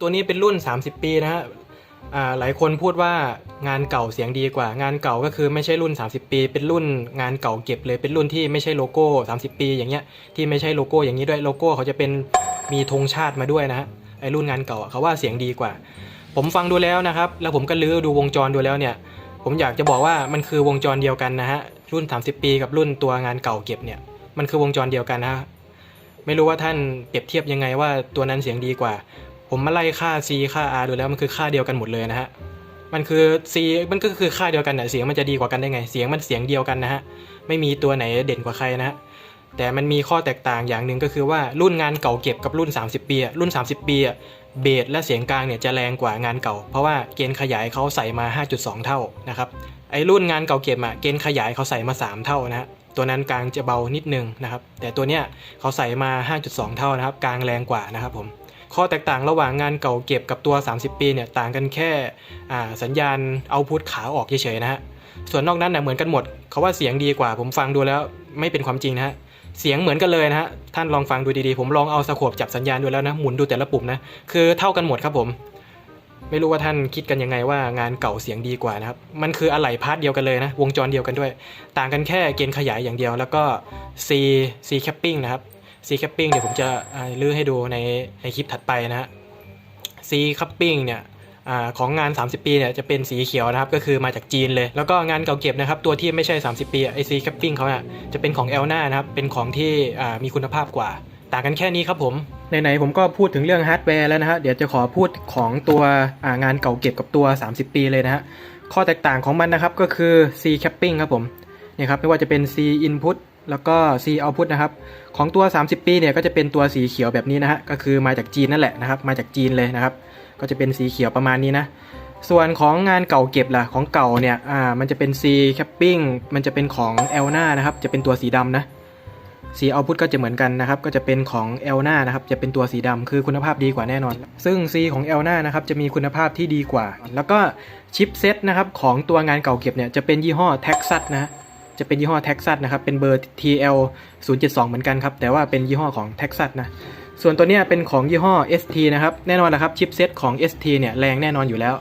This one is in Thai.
ตัวนี้เป็นรุ่น 30 ปีนะฮะอ่าหลายคนพูดว่างานเก่าเสียงดีกว่า งานเก่าก็คือไม่ใช่รุ่น 30 ปี เป็นรุ่นงานเก่าเก็บเลย เป็นรุ่นที่ไม่ใช่โลโก้ 30 ปีอย่างเงี้ย ที่ไม่ใช่โลโก้อย่างนี้ด้วย โลโก้เขาจะเป็นมีธงชาติมาด้วยนะฮะ ไอ้รุ่นงานเก่าเขาว่าเสียงดีกว่า ผมฟังดูแล้วนะครับ แล้วผมก็ลื้อดูวงจรดูแล้วเนี่ย ผมอยากจะบอกว่ามันคือวงจรเดียวกันนะฮะ รุ่น 30 ปีกับรุ่นตัวงานเก่าเก็บเนี่ย มันคือวงจรเดียวกันนะฮะ ไม่รู้ว่าท่านเปรียบเทียบยังไงว่าตัวนั้นเสียงดีกว่า ผมมาไล่ค่า C ค่า R ดูแล้วมันคือค่าเดียวกันหมดเลยนะฮะ มันคือ C มันก็คือค่าเดียวกันนะเสียงมันจะดีกว่ากันได้ไง เสียงมันเสียงเดียวกันนะฮะ ไม่มีตัวไหนเด่นกว่าใครนะฮะ แต่มันมีข้อแตกต่างอย่างหนึ่งก็คือว่ารุ่นงานเก่าเก็บกับรุ่น 30 ปีอะรุ่น 30 ปีอะเบสและเสียงกลางเนี่ยจะแรงกว่างานเก่า เพราะว่าเกณฑ์ขยายเขาใส่มา 5.2 เท่านะครับ ไอ้รุ่นงานเก่าเก็บอะเกณฑ์ขยายเขาใส่มา 3 เท่านะฮะตัวนั้นกลางจะเบานิดนึงนะครับ แต่ตัวเนี้ยเขาใส่มา 5.2 เท่านะครับ กลางแรงกว่านะครับผม ข้อแตกต่างระหว่างงานเก่าเก็บกับตัว 30 ปีเนี่ยต่างกันแค่สัญญาณเอาพุทขาออกเฉยๆนะฮะส่วนนอกนั้นน่ะเหมือนกันหมดเขาว่าเสียงดีกว่า ผมฟังดูแล้วไม่เป็นความจริงนะฮะเสียงเหมือนกันเลยนะฮะท่านลองฟังดูดีๆ ผมลองเอาสโคปจับสัญญาณดูแล้วนะหมุนดูแต่ละปุ่มนะคือเท่ากันหมดครับผม ไม่รู้ว่าท่านคิดกันยังไงว่างานเก่าเสียงดีกว่านะครับมันคืออะไหล่พาร์ทเดียวกันเลยนะวงจรเดียวกันด้วย ต่างกันแค่เกณฑ์ขยายอย่างเดียวแล้วก็ C C capping นะครับ C capping เดี๋ยวผมจะลื้อให้ดูในในคลิปถัดไปนะฮะ C capping เนี่ยอของงาน 30 ปีเนี่ยจะเป็นสีเขียวนะครับก็คือมาจากจีนเลย แล้วก็งานเก่าเก็บนะครับตัวที่ไม่ใช่ 30 ปีไอ C capping เขาเนี่ยจะเป็นของเอลนานะครับเป็นของที่มีคุณภาพกว่า ต่างกันแค่นี้ครับผมไหนๆผมก็พูดถึงเรื่องฮาร์ดแวร์แล้วนะฮะเดี๋ยวจะขอพูดของตัวางานเก่าเก็บกับตัว 30 ปีเลยนะฮะข้อแตกต่างของมันนะครับก็คือ C capping ครับผมเนี่ยครับไม่ว่าจะเป็น C input แล้วก็ C output นะครับ ของตัว 30 ปีเนี่ยก็จะเป็นตัวสีเขียวแบบนี้นะฮะ ก็คือมาจากจีนนั่นแหละนะครับ มาจากจีนเลยนะครับ ก็จะเป็นสีเขียวประมาณนี้นะ ส่วนของงานเก่าเก็บล่ะ ของเก่าเนี่ย อ่า มันจะเป็น C capping มันจะเป็นของ e l n a นะครับ จะเป็นตัวสีดำนะสี output ก็จะเหมือนกันนะครับ ก็จะเป็นของ e l n a นะครับ จะเป็นตัวสีดำคือคุณภาพดีกว่าแน่นอน ซึ่ง C ของ e l n a นะครับ จะมีคุณภาพที่ดีกว่า แล้วก็ชิปเซตนะครับของตัวงานเก่าเก็บเนี่ย จะเป็นยี่ห้อ Texas นะ จะเป็นยี่ห้อ t ท็กซัสนะครับ เป็นเบอร์ TL 072 เหมือนกันครับ แต่ว่าเป็นยี่ห้อของ t ท็กซัสนะ ส่วนตัวเนี้ยเป็นของยี่ห้อ ST นะครับ แน่นอนนะครับ ชิปเซตของ ST เนี่ยแรงแน่นอนอยู่แล้ว